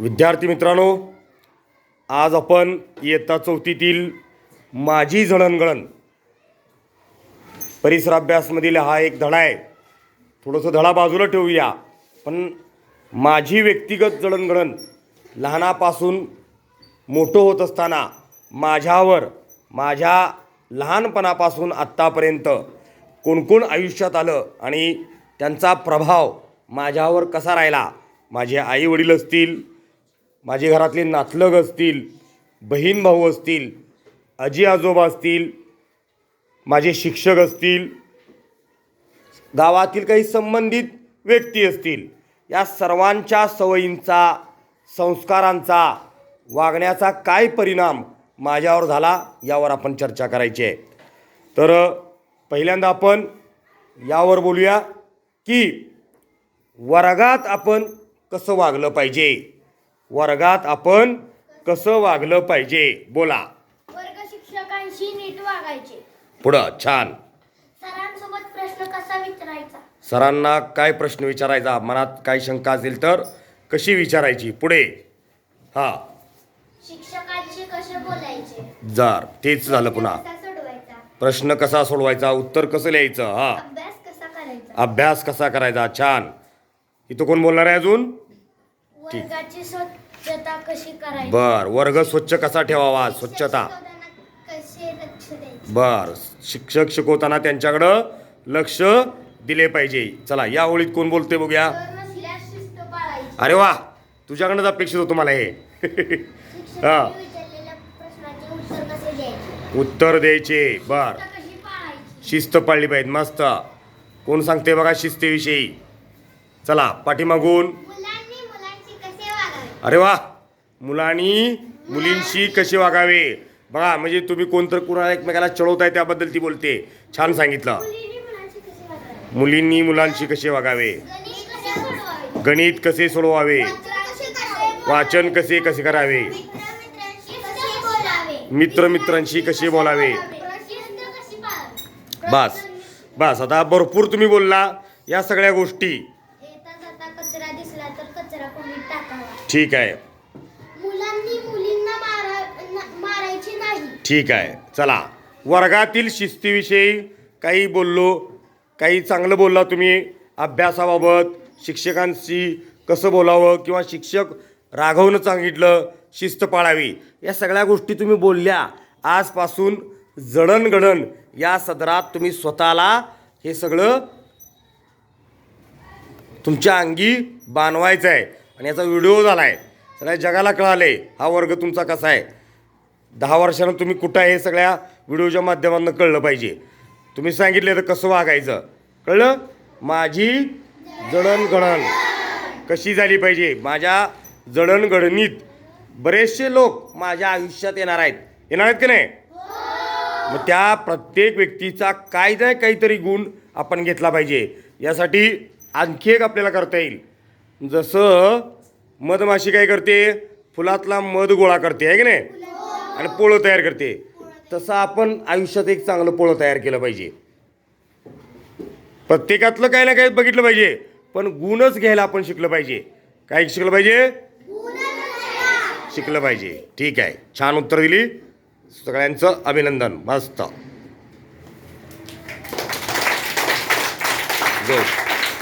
विद्यार्थी मित्रांनो आज आपण इयत्ता चौथीतील माझी जडणगडण परिसराभ्यासमधील हा एक धडा आहे. थोडंसं धडा बाजूला ठेवूया पण माझी व्यक्तिगत जडणगडण लहानापासून मोठं होत असताना माझ्यावर माझ्या लहानपणापासून आत्तापर्यंत कोण कोण आयुष्यात आलं आणि त्यांचा प्रभाव माझ्यावर कसा राहिला माझे आई वडील असतील माझे घरातले नातलग असतील बहीण भाऊ असतील आजी आजोबा असतील माझे शिक्षक असतील गावातील काही संबंधित व्यक्ती असतील या सर्वांच्या सवयींचा संस्कारांचा वागण्याचा काय परिणाम माझ्यावर झाला यावर आपण चर्चा करायची आहे. तर पहिल्यांदा आपण यावर बोलूया की वर्गात आपण कसं वागलं पाहिजे? वर्गात आपण कसं वागलं पाहिजे? बोला. वर्ग शिक्षकांशी नीट वागायचे. पुढं छान. सरांसोबत प्रश्न कसा विचारायचा? सरांना काय प्रश्न विचारायचा? मनात काय शंका असेल तर कशी विचारायची? पुढे. हां. शिक्षकांशी कसे बोलायचे? जर. तेच झालं पुन्हा. कसा सोडवायचा? प्रश्न कसा सोडवायचा? उत्तर कसं लिहायचं? हां. अभ्यास कसा करायचा? अभ्यास कसा करायचा? छान. इथं कोण बोलणार आहे अजून? वर्गाची स्वच्छता कशी करायची? बर वर्ग स्वच्छ कसा ठेवावा? स्वच्छता. शिक्षक शिकवताना कसे लक्ष द्यायचे? बर शिक्षक शिकवताना त्यांच्याकडं लक्ष दिले पाहिजे. चला या ओळीत कोण बोलते बघूया. सर नसल्यास शिस्त पाळायची अरे वा तुझ्याकडनंच अपेक्षित होतं मला हे. शिक्षकांनी विचारलेल्या प्रश्नाचे उत्तर कसे द्यायचे? उत्तर द्यायचे बर. शिस्त कशी पाळायची? शिस्त पाळली पाहिजे मस्त. कोण सांगते बघा शिस्तीविषयी? चला पाठीमागून मुलांनी मुलांशी कसे वागावे अरे वा मुलांनी मुलींशी कसे वागावे? बघा म्हणजे तुम्ही कोणतर कुणाला एकमेकाला चढवताय त्याबद्दल ती बोलते. छान सांगितलं. मुलींनी मुलांशी कसे वागावे? गणित कसे सोडवावे? वाचन कसे कसे करावे? मित्र-मित्रांशी कसे बोलावे? मित्र मित्रांशी कसे बोलावे? बस बस. आता भरपूर तुम्ही बोलला या सगळ्या गोष्टी. कचरा दिसला तर कचरा कोणी टाकावा. ठीक आहे. मुलांनी मुलींना मारा मारायचे नाही. ठीक आहे. चला. वर्गातील शिस्तीविषयी काही बोललो. काही चांगलं बोलला तुम्ही. अभ्यासाबाबत शिक्षकांशी कसं बोलावं किंवा शिक्षक रागवणं सांगितलं शिस्त पाळावी. या सगळ्या गोष्टी तुम्ही बोलल्या. आजपासून जडणघडण या सदरात तुम्ही स्वतःला हे सगळं तुमच्या अंगी बांधवायचं आहे आणि याचा व्हिडिओ झाला आहे सगळ्या जगाला कळाले हा वर्ग तुमचा कसा आहे. दहा वर्षानं तुम्ही कुठं आहे हे सगळ्या व्हिडिओच्या माध्यमातून कळलं पाहिजे. तुम्ही सांगितले तर कसं वागायचं? कळलं? माझी जडणघडण कशी झाली पाहिजे? माझ्या जडणघडणीत बरेचसे लोक माझ्या आयुष्यात येणार आहेत. येणार आहेत की नाही? मग त्या प्रत्येक व्यक्तीचा काय नाही काहीतरी गुण आपण घेतला पाहिजे. यासाठी आणखी एक आपल्याला करता येईल. जसं मधमाशी काय करते? फुलातला मध गोळा करते आहे की नाही? आणि पोळं तयार करते. तसं आपण आयुष्यात एक चांगलं पोळं तयार केलं पाहिजे. प्रत्येकातलं काही ना काही बघितलं पाहिजे पण गुणच घ्यायला आपण शिकलं पाहिजे. काय शिकलं पाहिजे? शिकलं पाहिजे. ठीक आहे. छान उत्तर दिली. सगळ्यांचं अभिनंदन. मस्त.